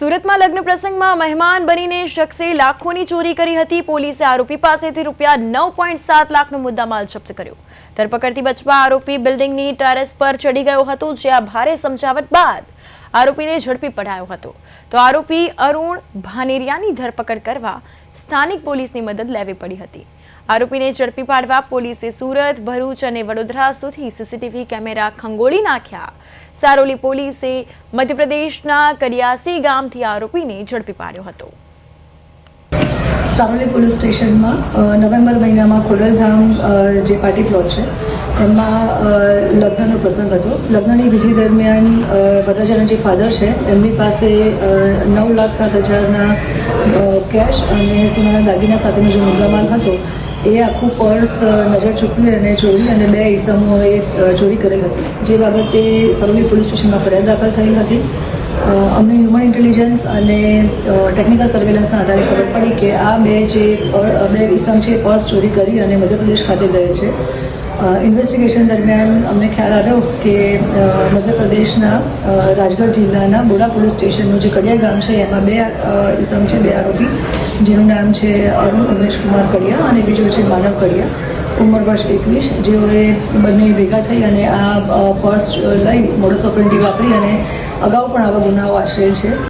સુરતમાં લગ્ન પ્રસંગમાં મહેમાન બનીને શખ્સે લાખોની ચોરી કરી હતી. પોલીસે આરોપી પાસેથી રૂપિયા નવ પોઈન્ટ સાત લાખનો મુદ્દામાલ જપ્ત કર્યો. ધરપકડથી બચવા આરોપી બિલ્ડિંગની ટેરેસ પર ચડી ગયો હતો જ્યાં ભારે સમજાવટ બાદ આરોપીને ઝડપી પડાયો હતો. તો આરોપી અરુણ ભાનેરિયાની ધરપકડ કરવા સ્થાનિક પોલીસની મદદ લેવી પડી હતી. આરોપીને ઝડપી પાડવા પોલીસે સુરત, ભરૂચ અને વડોદરા સુધી સીસીટીવી કેમેરા ખંગોળી નાખ્યા. સારોલી પોલીસે મધ્યપ્રદેશના કડિયાસી ગામથી આરોપીને ઝડપી પાડ્યો હતો. સારોલી પોલીસ સ્ટેશનમાં નવેમ્બર મહિનામાં ખોડલધામ જે પાર્ટી પ્લોટ છે, એમાં લગ્નનો પ્રસંગ હતો. લગ્નની વિધિ દરમિયાન વરરાજાના જે ફાધર છે, એમની પાસે નવ લાખ સાત હજારના કેશ અને સોનાના દાગીના સાથેનો જે મુદ્દામાલ હતો, એ આખું પર્સ નજર ચૂકવી અને ચોરી અને બે ઈસમોએ ચોરી કરેલ હતી. જે બાબતે સારોલી પોલીસ સ્ટેશનમાં ફરિયાદ દાખલ થઈ હતી. અમને હ્યુમન ઇન્ટેલિજન્સ અને ટેકનિકલ સર્વેલન્સના આધારે ખબર પડી કે આ બે જે બે ઇસમ છે પર્સ ચોરી કરી અને મધ્યપ્રદેશ ખાતે ગયે છે. ઇન્વેસ્ટિગેશન દરમિયાન અમને ખ્યાલ આવ્યો કે મધ્યપ્રદેશના રાજગઢ જિલ્લાના બોડા પોલીસ સ્ટેશનનું જે કડિયા ગામ છે, એમાં બે ઇસમ છે, બે આરોપી, જેનું નામ છે અરુણ ઉમેશ કુમાર કડિયા અને બીજો છે માનવ કડિયા. ઉંમર વર્ષ એકવીસ, જેઓએ બંને ભેગા થઈ અને આ પર્સ લઈ મોડસ ઓપરેન્ડી વાપરી અને અગાઉ પણ આવા ગુનાઓ આશ્રય છે.